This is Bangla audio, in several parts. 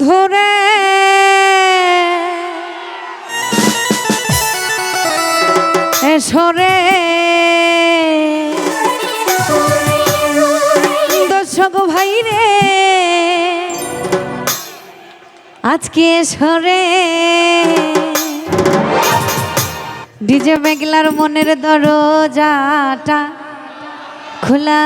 বন্ধুরে এসরে। দর্শক ভাই রে আজকে এসরে। ডিজে মেঘলার মনের দরজাটা খোলা।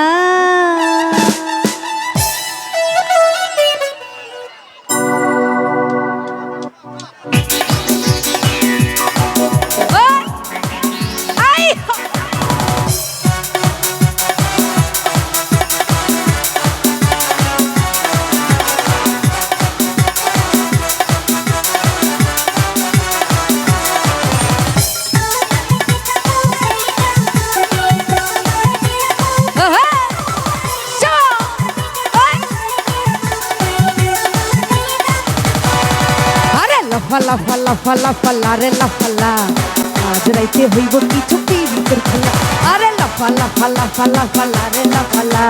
লাফা লাফা লাফা লাফা লারে লাফালা আজ রাইতে হইব কিছু পিরিতের খেলা। আরে লাফা লাফা লাফা লাফা লারে লাফালা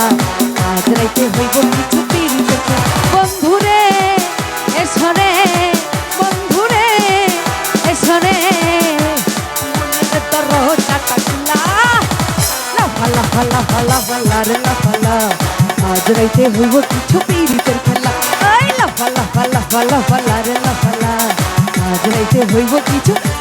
আজ রাইতে হইব কিছু পিরিতের খেলা। বন্ধুরে এসরে বন্ধুরে এসরে মনের দরজাটা খোলা লাফা লাফা লাফা লাফা লারে লাফালা আজ রাইতে হইব কিছু পিরিতের খেলা। আই লাফা লাফা লাফা লাফা লারে লাফালা আজ রাইতে হইব কিছু।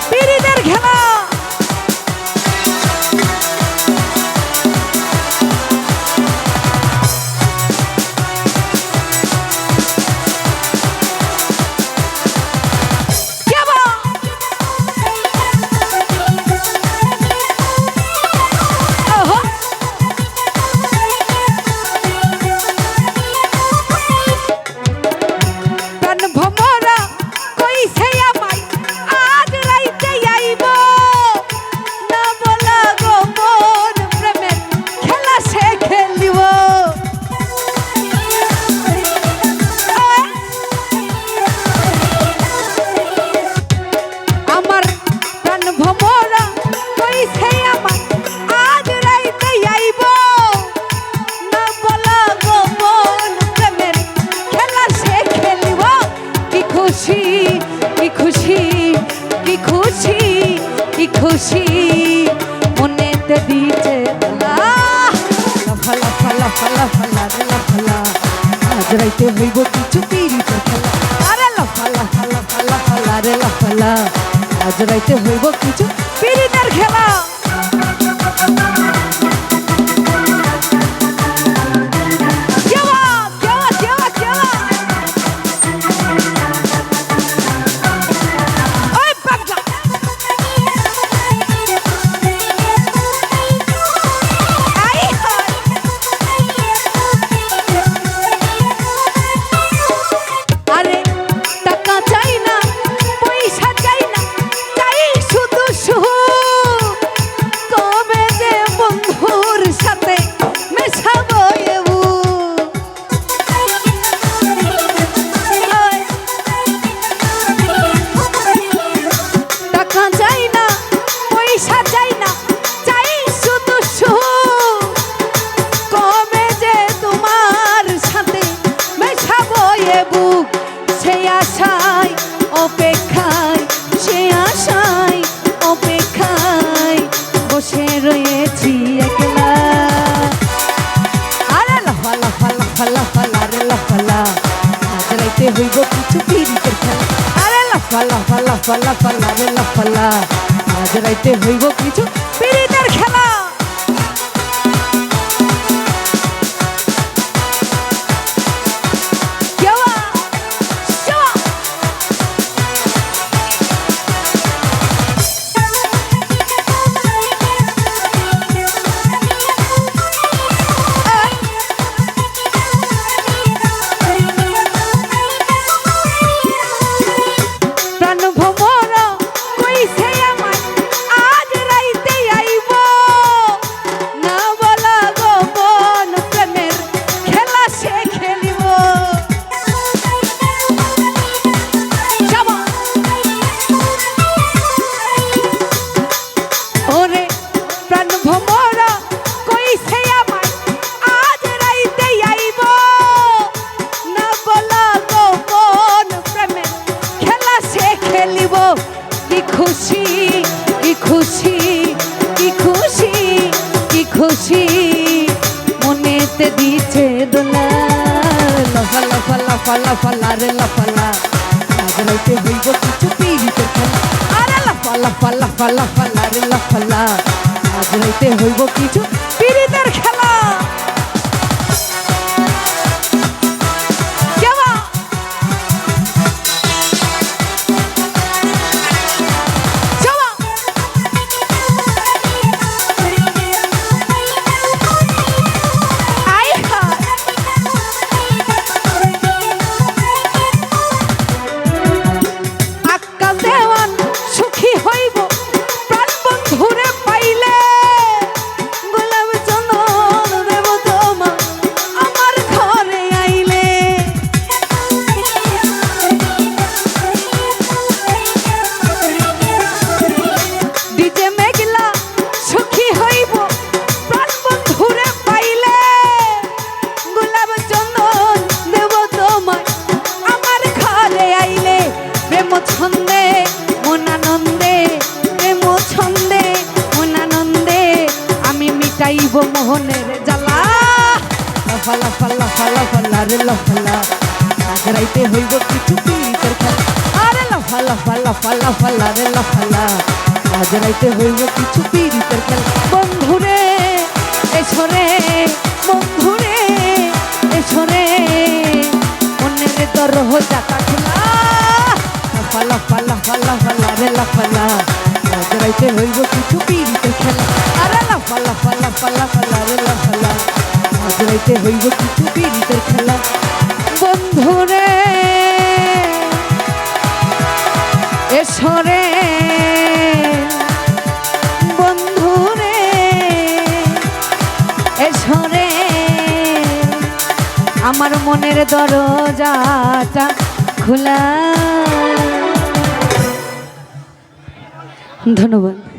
খুশি মনেতে দিতে ফলা ফলা ফলা ফলা রে ফলা আজ রাইতে হইব কিছু পিরিতে ফলা আরে লাফালা, ফলা ফলা ফলা রে ফলা আজ রাইতে হইব কিছু পিরিতের খেলা। রয়েছি একলা আরে লাফা লাফা লাফা লাফা লারে লাফালা আজ রাইতে হইব কিছু পিরিতের খেলা আরে লাফা লাফা লাফা লাফা আজ রাইতে হইব কিছু খেলিব। কি খুশি কি খুশি কি খুশি কি খুশি। মনেতে দিছে দোলা। লফা লফা লফা লফা লারে লফা, লা। হইব কিছু পিড়িতে খেলা। আরে লফা লফা লফা লফা লারে লফা, লা। হইব কিছু পিড়িতের খেলা। ছন্দে মন আনন্দে প্রেম ছন্দে মন আনন্দে আমি মিটাইব মোহনের জ্বালা। লাফা লাফা লাফা লারে লাফালা রাইতে হইব কিছু খেলা। আরে লাফা লাফা লাফা লাফা লারে লাফালা আজ রাইতে হইব কিছু পিরিতের খেলা। বন্ধুরে এসরে বন্ধুরে এসরে মনের দরহ লাফা লাফা লাফা লাফা লারে লাফালা আজ রাইতে হইব কিছু পিরিতের খেলা। আরে লাফা লাফা লাফা লাফা লারে লাফালা আজ রাইতে হইব কিছু পিরিতের খেলা। বন্ধুরে এসরে বন্ধুরে এসরে আমার মনের দরজাটা খোলা। ধন্যবাদ।